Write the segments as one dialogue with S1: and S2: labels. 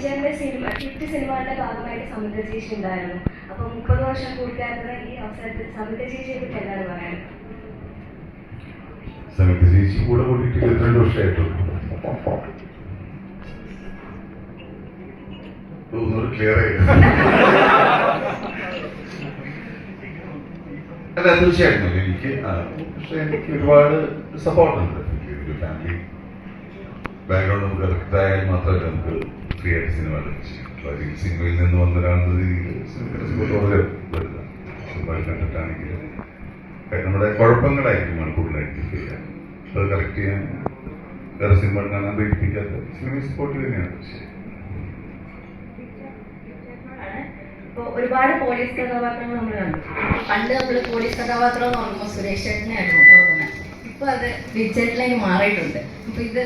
S1: വിജയന്റെ cinema hit സിനിമകളുടെ ഭാഗമായിട്ട് സമുദ്ര ചേച്ചി ഉണ്ടായിരുന്നു. അപ്പൊ മുപ്പത് വർഷം പൂർത്തിയാക്കുന്ന ഈ അവസരത്തിൽ സമുദ്ര ചേച്ചിയെ പറ്റി എന്താണ് പറയാൻ?
S2: ചേച്ചി കൂടെ കൂടിയിട്ട് ഇരുപത്തിരണ്ട് വർഷമായിട്ടുള്ളൂ. ഒന്നുകൂടി ക്ലിയർ ആയി. അല്ല തീർച്ചയായിട്ടും എനിക്ക് പക്ഷെ എനിക്ക് ഒരുപാട് സപ്പോർട്ടുണ്ട് ഫാമിലി ബാക്ക്ഗ്രൗണ്ട് നമുക്ക് കറക്റ്റ് ആയാൽ മാത്രമല്ല നമുക്ക് ആയിട്ട് സിനിമ കളിച്ച് സിനിമയിൽ നിന്ന് വന്ന ഒരാളുടെ രീതിയിൽ സിനിമയുടെ വളരെ കണ്ടിട്ടാണെങ്കിൽ നമ്മുടെ കുഴപ്പങ്ങളായിരിക്കും കൂടുതലായിട്ട് ചെയ്യാൻ. അത് കറക്റ്റ് ചെയ്യാൻ വേറെ സിനിമ കാണാൻ പ്രേരിപ്പിക്കാത്ത സിനിമ സപ്പോർട്ട് തന്നെയാണ്.
S3: പക്ഷേ ഒരുപാട് പോലീസ് കഥാപാത്രങ്ങൾ നമ്മൾ കണ്ടു. പണ്ട് നമ്മൾ പോലീസ് കഥാപാത്രം എന്ന് പറയുമ്പോൾ സുരേഷ് ചേട്ടനായിരുന്നു ഓർക്കുന്നത്. ഇപ്പൊ അത് വിജയത്തിലേക്ക് മാറിയിട്ടുണ്ട്. അപ്പൊ ഇത്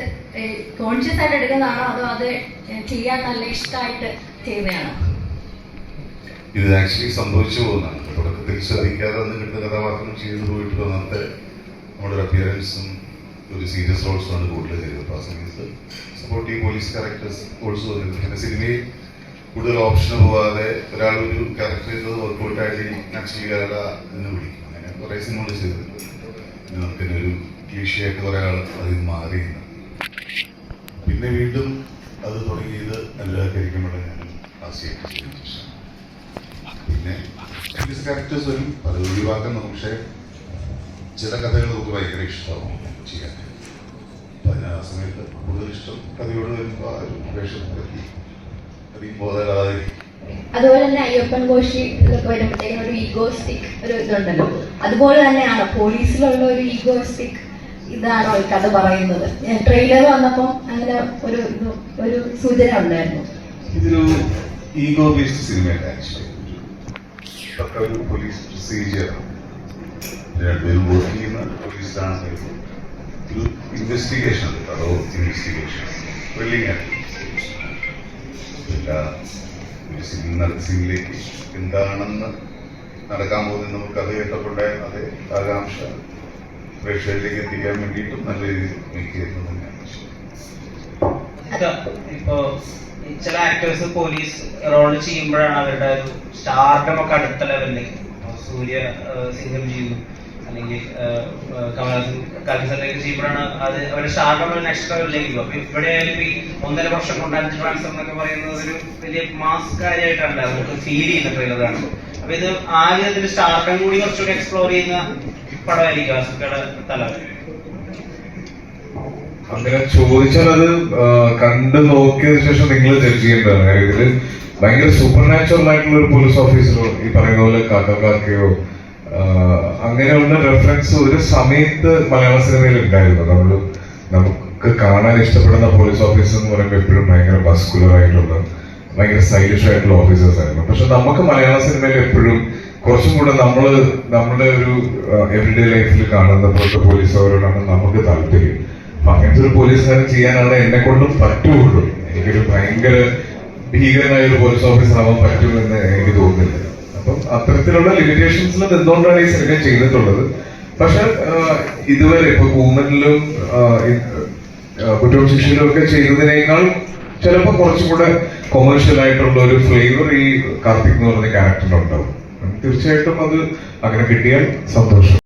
S3: കോൺഷ്യസ് ആയിട്ട് എടുക്കുന്നതാണോ അതോ അത് ചെയ്യാൻ നല്ല ഇഷ്ടമായിട്ട് ചെയ്യുന്നതാണോ?
S2: ഇത് ആക്ച്വലി സംഭവിച്ചു പോകുന്നതാണ്. തുടക്കത്തിൽ ശ്രദ്ധിക്കാതെ വന്ന് കിട്ടുന്ന കഥാപാത്രം ചെയ്തു പോയിട്ട് അന്നത്തെ നമ്മുടെ അപ്പിയറൻസും ഒരു സീരിയസ് റോൾസുമാണ് കൂടുതൽ ചെയ്തത്. അപ്പോൾ ആ സമയത്ത് സപ്പോർട്ടീവ് പോലീസ് ക്യാരക്ടേഴ്സ് റോൾസ് വന്നിരുന്നു പിന്നെ സിനിമയിൽ കൂടുതൽ ഓപ്ഷന് പോവാതെ ഒരാൾ ഒരു ക്യാരക്ടർ ചെയ്തത് വർക്കൗട്ട് ആയിട്ട് ആക്ച്വലി കേരള എന്ന് വിളിക്കും. അങ്ങനെ കുറേ സിനിമകൾ ചെയ്തിട്ടുണ്ട്. പിന്നെ ഒരു ക്ലീഷയായിട്ട് കുറേ അതിൽ മാറി പിന്നെ വീണ്ടും അത് തുടങ്ങിയത് ഞാൻ ആശയൊക്കെ ചെയ്തതിനു ശേഷം. പിന്നെ ക്യാരക്ടേഴ്സ് വരും. അത് ഒഴിവാക്കുന്നു. പക്ഷേ ചില കഥകൾ നമുക്ക് ഭയങ്കര ഇഷ്ടമാവും ചെയ്യാൻ. അപ്പൊ ആ സമയത്ത് കൂടുതൽ ഇഷ്ടം കഥയോട് വരുമ്പോൾ ആ ഒരു വേഷത്തിലെത്തി അധികം ബോധമില്ലാതിരിക്കും
S3: അതുപോലെ തന്നെ അയ്യപ്പൻ കോശി ഇതൊക്കെ വരുമ്പോഴത്തേക്കും ഒരു ഈഗോസ്റ്റിക് ഒരു ഇതുണ്ടല്ലോ. അതുപോലെ തന്നെയാണോ പോലീസിലുള്ള ഒരു ഈഗോസ്റ്റിക് ഇതാണോ ഈ കഥ പറയുന്നത്. ട്രെയിലർ വന്നപ്പോൾ അങ്ങനെ ഒരു ഒരു സൂചന ഉണ്ടായിരുന്നു.
S2: ഇതൊരു ഈഗോ ബേസ്ഡ് സിനിമയല്ല ആക്ച്വലി ഒരു പോലീസ് പ്രൊസീജിയർ രണ്ടുപേരും വർക്ക് ചെയ്യുന്ന പോലീസാണ് ഒരു ഇൻവെസ്റ്റിഗേഷൻ അതോ ഇൻവെസ്റ്റിഗേഷൻ ത്രില്ലിംഗ് ആണ്. സിനിമ സീനിലേക്ക് എന്താണെന്ന് നടക്കാൻ പോകുന്ന നമുക്ക് അത് കേട്ടപ്പോഴേ അത് ആകാംക്ഷ പ്രേക്ഷകരിലേക്ക് എത്തിക്കാൻ വേണ്ടിയിട്ടും നല്ല രീതിയിൽ നീക്കിയിരുന്നു
S4: ഇപ്പോ ചില ആക്ടേഴ്സ് പോലീസ് റോൾ ചെയ്യുമ്പോഴാണ് അവരുടെ ഒരു സ്റ്റാർഡം ഒക്കെ അടുത്ത ലെവലിലേക്ക് സൂര്യ സിംഗം ചെയ്തു അല്ലെങ്കിൽ കമലഹാസൻ കാലിസറിലേക്ക് ചെയ്യുമ്പോഴാണ് അത് അവരുടെ സ്റ്റാർഡം നെക്സ്റ്റ് ലെവലിലേക്ക് അപ്പൊ ഇവിടെ ആയാലും ഈ ഒന്നര വർഷം കൊണ്ട് അഞ്ച് ട്രാൻസ്ഫർ എന്നൊക്കെ പറയുന്നത് ഒരു വലിയ മാസ് കാര്യമായിട്ടാണ് നമുക്ക് ഫീൽ ചെയ്യുന്ന ട്രെയിലറാണ് അപ്പൊ ഇത് ആദ്യം ഇതിന്റെ സ്റ്റാർഡം കൂടി കുറച്ചുകൂടി എക്സ്പ്ലോർ ചെയ്യുന്ന പടമായിരിക്കും ആസുക്കയുടെ തല
S5: അങ്ങനെ ചോദിച്ചാൽ അത് കണ്ടു നോക്കിയതിനു ശേഷം നിങ്ങൾ ജഡ്ജ് ചെയ്യേണ്ടതാണ്. കാര്യം ഇതിൽ ഭയങ്കര സൂപ്പർ നാച്ചുറൽ ആയിട്ടുള്ള ഒരു പോലീസ് ഓഫീസറോ ഈ പറയുന്ന പോലെ കാക്കക്കാക്കയോ അങ്ങനെയുള്ള റെഫറൻസ് ഒരു സമയത്ത് മലയാള സിനിമയിൽ ഉണ്ടായിരുന്നു. നമ്മൾ നമുക്ക് കാണാൻ ഇഷ്ടപ്പെടുന്ന പോലീസ് ഓഫീസർ എന്ന് പറയുമ്പോൾ എപ്പോഴും ഭയങ്കര മസ്കുലർ ആയിട്ടുള്ള ഭയങ്കര സ്റ്റൈലിഷ് ആയിട്ടുള്ള ഓഫീസേഴ്സ് ആയിരുന്നു. പക്ഷെ നമുക്ക് മലയാള സിനിമയിൽ എപ്പോഴും കുറച്ചും കൂടെ നമ്മൾ നമ്മുടെ ഒരു എവറിഡേ ലൈഫിൽ കാണുന്ന പോലത്തെ പോലീസുകാരോടാണ് നമുക്ക് താല്പര്യം. അപ്പൊ അങ്ങനത്തെ ഒരു പോലീസുകാരൻ ചെയ്യാനാണ് എന്നെ കൊണ്ടും പറ്റുള്ളൂ. എനിക്കൊരു ഭയങ്കര ഭീകരനായ ഒരു പോലീസ് ഓഫീസർ ആവാൻ പറ്റുമെന്ന് എനിക്ക് തോന്നുന്നില്ല. അപ്പം അത്തരത്തിലുള്ള ലിമിറ്റേഷൻസിൽ എന്തുകൊണ്ടാണ് ഈ സിനിമ ചെയ്തിട്ടുള്ളത്. പക്ഷെ ഇതുവരെ ഇപ്പൊ കൂമനിലും കുറ്റവും ശിക്ഷയിലും ഒക്കെ ചെയ്തതിനേക്കാൾ ചിലപ്പോൾ കുറച്ചും കൂടെ കൊമേഴ്ഷ്യൽ ആയിട്ടുള്ള ഒരു ഫ്ലേവർ ഈ കാർത്തിക് എന്ന് പറഞ്ഞ ക്യാരക്ടറിനുണ്ടാവും തീർച്ചയായിട്ടും അത് അങ്ങനെ കിട്ടിയാൽ സന്തോഷം.